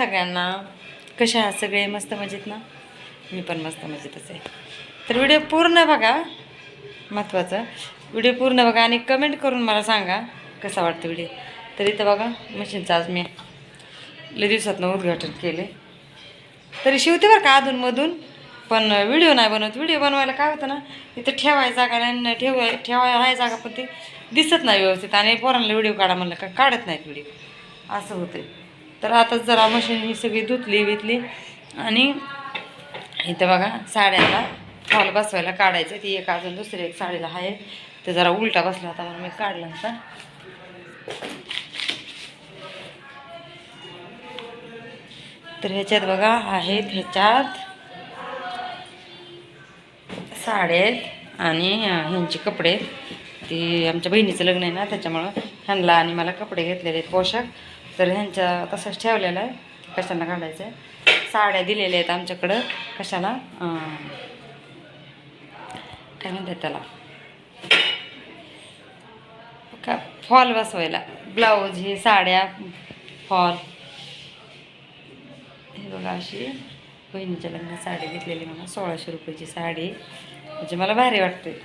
सगळ्यांना कशा आहात सगळे मस्त मजेत ना? मी पण मस्त मजेतच आहे. तर व्हिडिओ पूर्ण बघा. महत्त्वाचं व्हिडिओ पूर्ण बघा आणि कमेंट करून मला सांगा कसा वाटतो व्हिडिओ तर इथं बघा मशीनचं आज मी लय दिवसातनं उद्घाटन केले तरी शिवते बरं का अधूनमधून पण व्हिडिओ नाही बनवत. व्हिडिओ बनवायला काय होतं ना इथं ठेवाय जागा नाही ठेवाय राहाय आहे जागा पण ते दिसत नाही व्यवस्थित. आणि पोरांना व्हिडिओ काढा म्हणलं का काढत नाहीत व्हिडिओ असं होते तर आता जरा मशीन ही सगळी धुतली वितली. आणि इथं बघा साड्यांना फॉल बसवायला काढायचं. ती एक अजून दुसरी एक साडीला आहे ते जरा उलटा बसला होता म्हणून मी काढला होता. तर ह्याच्यात बघा आहेत ह्याच्यात साड्या आहेत आणि ह्यांचे कपडे आहेत. ते आमच्या बहिणीचं लग्न आहे ना त्याच्यामुळं ह्यांना आणि मला कपडे घेतलेले आहेत पोशाख. तर ह्यांच्या तसंच ठेवलेलं आहे. कशाला काढायचं आहे साड्या दिलेल्या आहेत आमच्याकडं. कशाला? काय म्हणतात त्याला? का फॉल बसवायला. ब्लाऊज हे साड्या फॉल. हे बघा अशी बहिणीच्या लग्नात साडी घेतलेली मला सोळाशे रुपयाची साडी. म्हणजे मला भारी वाटते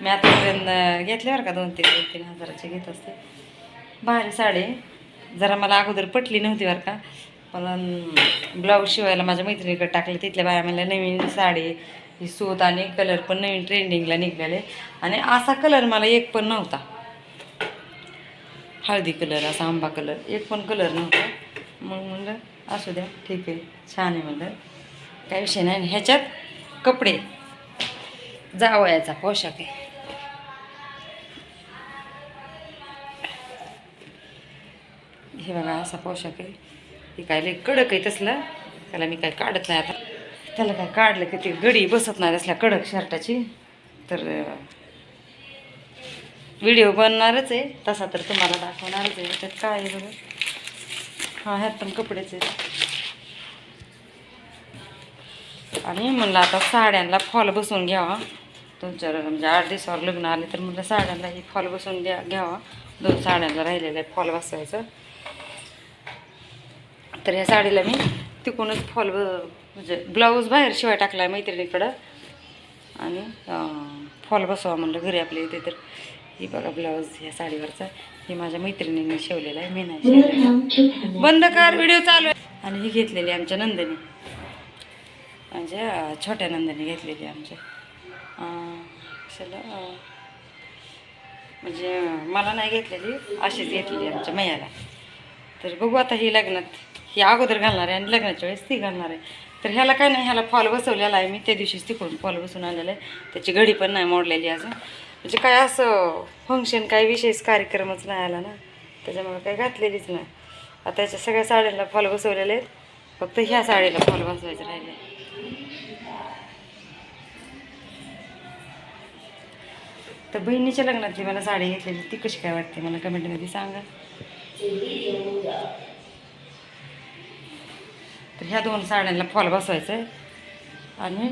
मी आतापर्यंत घेतल्यावर बरं का दोन तीन दोन तीन हजाराची घेत असते. भारी साडी जरा मला अगोदर पटली नव्हती बरं का. पण ब्लाऊज शिवायला माझ्या मैत्रिणीकडे टाकले. तिथल्या बाया मला नवीन साडी ही सूत आणि कलर पण नवीन ट्रेंडिंगला निघलेले. आणि असा कलर मला एक पण नव्हता. हळदी कलर असा आंबा कलर एक पण कलर नव्हता. मग म्हणलं असू द्या ठीक आहे छान आहे म्हणलं. काय विषय नाही. ह्याच्यात कपडे जावयाचा पोशाख आहे. हे बघा असा पोशाख आहे. हे काय लय कडक आहे तसलं. त्याला मी काय काढत नाही आता. त्याला काय काढलं की ते गडी बसत नाही तसल्या कडक शर्टाची. तर व्हिडिओ बनणारच आहे. तसा तर तुम्हाला दाखवणारच आहे. त्यात काय आहे बघा? हा ह्यात पण कपडेच आहेत. आणि म्हणलं आता साड्यांना फॉल बसवून घ्यावा. तुमच्या म्हणजे आठ दिवसावर लग्न आले तर म्हणलं साड्यांना ही फॉल बसवून द्या घ्यावा. दोन साड्यांना राहिलेलं आहे फॉल बसवायचं. तर ह्या साडीला मी तिकूनच फॉल म्हणजे ब्लाऊज बाहेर शिवाय टाकला आहे मैत्रिणीकडं. आणि फॉल बसवा म्हणलं घरी आपल्या इथे तर. ही बघा ब्लाऊज ह्या साडीवरचा हे माझ्या मैत्रिणीने शिवलेला आहे मी नाही बंद कर व्हिडिओ चालू आहे. आणि ही घेतलेली आमच्या नंदनी. म्हणजे छोट्या नंदनी घेतलेली आमच्या चला कशाला म्हणजे मला नाही घेतलेली अशीच घेतलेली आमच्या मैयाला. तर बघू आता ही लग्नात ही अगोदर घालणार आहे आणि लग्नाच्या वेळेस ती घालणार आहे. तर ह्याला काय नाही ह्याला फॉल बसवलेला आहे मी. त्या दिवशीच तिकडून फॉल बसवून आलेला आहे. त्याची घडी पण नाही मोडलेली अजून. म्हणजे काय असं फंक्शन काय विशेष कार्यक्रमच नाही आला ना. त्याच्यामुळे काही घातलेलीच नाही. आता त्याच्या सगळ्या साड्यांना फॉल बसवलेले आहेत. फक्त ह्या साडीला फॉल बसवायचं राहिले तर बहिणीच्या लग्नातली मला साडी घेतलेली. ती कशी काय वाटते? मला कमेंटमध्ये सांगा. ह्या दोन साड्यांना फॉल बसवायचं आहे आणि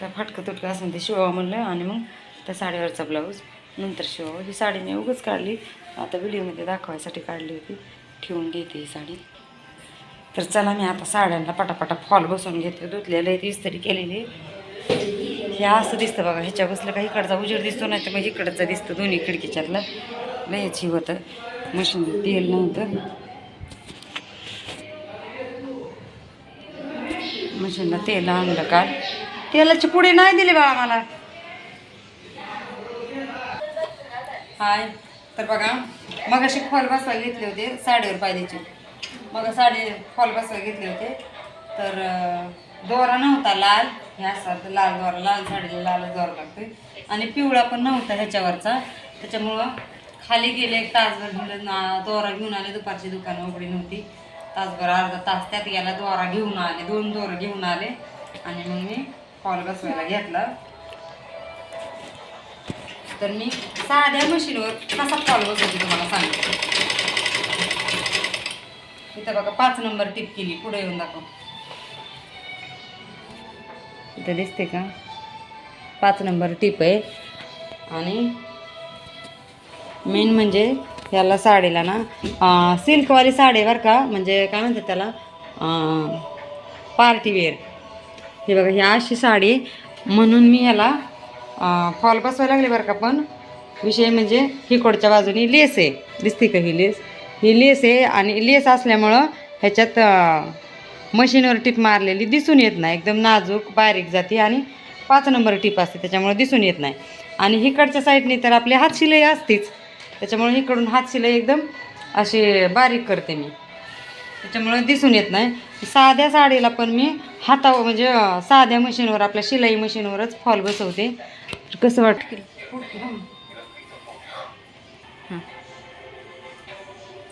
काय फाटकं तुटकं असं ते शिवावं म्हणलं आणि मग त्या साडीवरचा ब्लाऊज नंतर शिवावं. ही साडी मी उगच काढली. आता व्हिडिओमध्ये दाखवायसाठी काढली होती. ठेवून घेते ही साडी. तर चला मी आता साड्यांना पटापटा फॉल बसवून घेते. धुतलेलं आहे इस्त्री केलेली. हे असं दिसतं बघा ह्याच्या बसलं का इकडचा उजेड दिसतो नाही तर मग इकडचा दिसतं दोन्ही खिडकीच्यातलं. लयच होतं. मशीन तेल नव्हतं. मशीनला तेल आणलं काय? तेलाची पुढे नाही दिली बाळा मला. हाय तर बघा मग अशी फॉल बसवायला घेतले होते साडीवर पाहिजेचे मग साडी फॉल बसवायला घेतले होते. तर दोरा नव्हता लाल. हे असा लाल दोरा लाल साडीला लाल दोरा लागतोय. आणि पिवळा पण नव्हता ह्याच्यावरचा. त्याच्यामुळं खाली गेले एक तासभर घेऊन दोरा घेऊन आले दुपारची दुकानं उघडी नव्हती. तासभर अर्धा तास त्यात गेला दोरा घेऊन आले दोन दोरं घेऊन आले. आणि मग मी फॉल बसवायला घेतला. तर मी साध्या मशीनवर कसा फॉल बसवते तुम्हाला सांगते. इथं बघा पाच नंबर टिप केली पुढे येऊन दाखव. इथं दिसते का? पाच नंबर टिप आहे. आणि मेन म्हणजे ह्याला साडीला ना सिल्कवाली साडी बरं का म्हणजे काय म्हणतात त्याला पार्टीवेअर हे बघा ही अशी साडी म्हणून मी ह्याला फॉल बसवायला लागले बरं का पण. विषय म्हणजे हिकडच्या बाजूनी लेस आहे. दिसते का ही लेस? ही लेस आहे आणि लेस असल्यामुळं ह्याच्यात मशीनवर टीप मारलेली दिसून येत नाही. एकदम नाजूक बारीक जाते आणि पाच नंबर टीप असते त्याच्यामुळे दिसून येत नाही. आणि हिकडच्या साईडने तर आपली हात शिलाई असतेच. त्याच्यामुळे इकडून हात शिलाई एकदम अशी बारीक करते मी. त्याच्यामुळे दिसून येत नाही. साध्या साडीला पण मी हातावर म्हणजे साध्या मशीनवर आपल्या शिलाई मशीनवरच फॉल बसवते. कसं वाटतं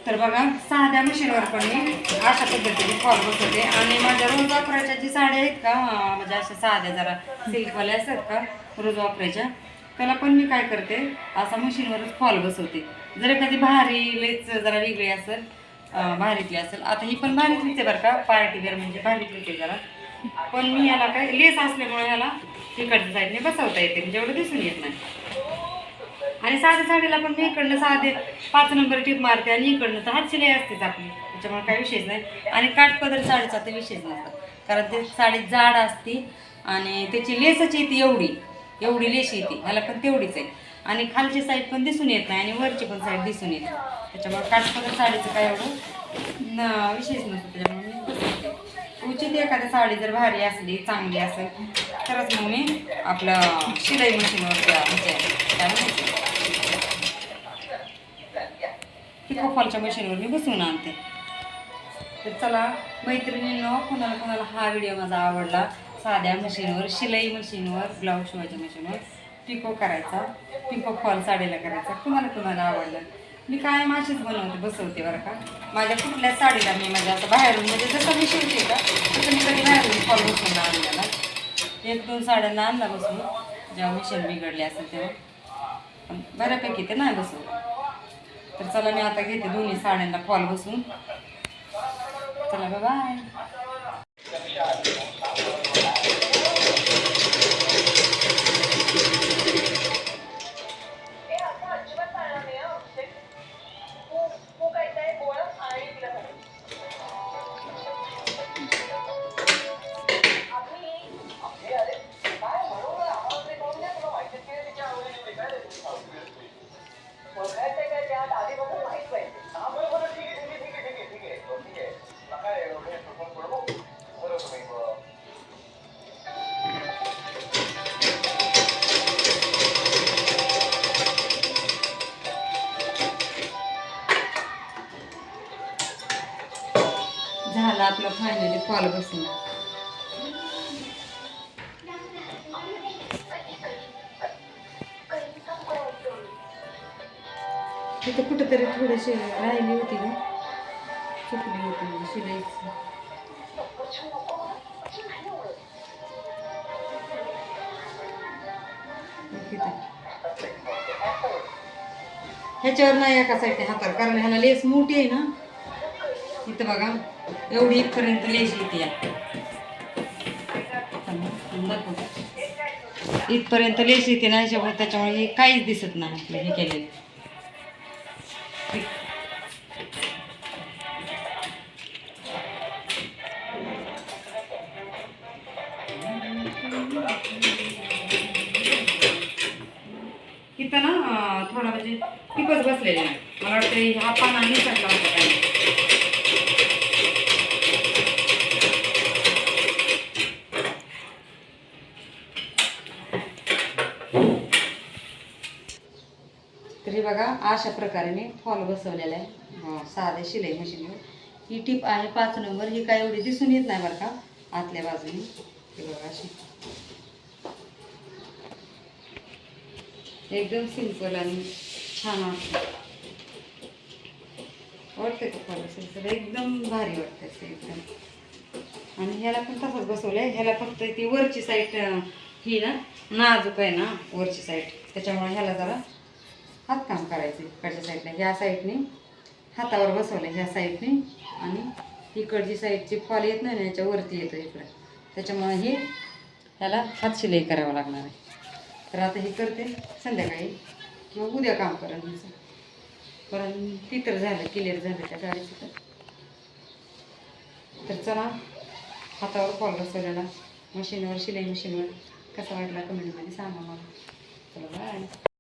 तर बघा साध्या मशीनवर पण मी अशा पद्धतीने फॉल बसवते. आणि माझ्या रोज वापरायच्या जी साड्या आहेत का म्हणजे अशा साध्या जरा सिल्कवाल्या असतात का रोज वापरायच्या त्याला पण मी काय करते असा मशीनवरच फॉल बसवते. जर एखादी भारी लेच जरा वेगळी असेल भारीतली असेल आता ही पण भारीतलीच आहे बरं का पार्टी वेअर म्हणजे भारीतलीच आहे जरा. पण मी याला काय लेस असल्यामुळे याला तिकडच्या साईडने बसवता येते म्हणजे एवढं दिसून येत नाही. आणि साध्या साडीला पण मी इकडनं साधे पाच नंबर टीप मारते आणि इकडनं तर हातची लय असतेच आपली त्याच्यामुळे काही विषयच नाही. आणि काटपदर साडीचा तर विषयच नसतो कारण ते साडी जाड असते आणि त्याची लेसच येते एवढी. एवढी लेशी येते ह्याला पण तेवढीच आहे. आणि खालची साईड पण दिसून येत नाही आणि वरची पण साईड दिसून येते त्याच्यामुळे काठपदर साडीचं काय एवढं न विशेष नसतो. त्याच्यामुळे मी उचित एखादी साडी जर भारी असली चांगली असेल तरच मग मी आपलं शिलाई मशीनवर त्या- म्हणजे मशीनवर मी बसवून आणते. तर चला मैत्रिणींनो कोणाला कोणाला हा व्हिडिओ माझा आवडला साध्या मशीनवर शिलाई मशीनवर ब्लाऊज शिवायच्या मशीनवर पिको करायचा पिको फॉल साडीला करायचा. कुणाला कुणाला आवडलं? मी कायम अशीच बनवते बसवते बरं का. माझ्या कुठल्या साडीला मी म्हणजे माझ्या आता बाहेरून म्हणजे जसं मी शिवते का तसं मी कधी बाहेरून फॉल बसून आणलेला एक दोन साड्यांना आणला बसून जेव्हा मिशन बिघडले असेल तेव्हा. पण बऱ्यापैकी ते नाही बसवलं. तर चला मी आता घेते दोन्ही साड्यांना फॉल बसून. चला बाय झालं आपलं फायनली फॉल बसून तिथं कुठंतरी थोडीशी राहिली होती ना. चुकली होती म्हणजे शिलाईची. ह्याच्यावर नाही एका साईडने हातावर कारण ह्याला लेस मोठी आहे ना. इथं बघा एवढी इथपर्यंत लेस येते या. इथपर्यंत लेस येते ना ह्याच्यामुळे त्याच्यामुळे हे काहीच दिसत नाही आपलं हे केलेलं. म्हणजे टिकच बसलेले नाही मला वाटतं हा पाना निसटला होता काय तरी बघा अशा प्रकारे मी फॉल बसवलेला आहे. साधे साध्या शिलाई मशीनवर ही टीप आहे पाच नंबर. ही काय एवढी दिसून येत नाही बरं का? आतल्या बाजूने. हे बघा अशी. एकदम सिंपल आणि छान वाटतं. वाटते का फॉल बसायचं एकदम भारी वाटतं असं एकदम. आणि ह्याला पण तसंच बसवलंय. ह्याला फक्त ती वरची साईड ही ना नाजूक आहे ना वरची साईड त्याच्यामुळे ह्याला जरा हातकाम करायचं इकडच्या साईडला ह्या साईडने हातावर बसवलं ह्या साईडने आणि इकडची साईडची फॉल येत नाही ना याच्या वरती येतो इकडं. त्याच्यामुळे हे ह्याला हात शिलाई करावं लागणार आहे. तर आता हे करते संध्याकाळी. किंवा उद्या काम करेन ह्याचं कारण ती तर झालं क्लिअर झालं त्या गाडीचं तर. तर चला हातावर कॉल बसवलेला. मशीनवर शिलाई मशीनवर कसा वाटला कमेंटमध्ये सांगा मला. चला बाय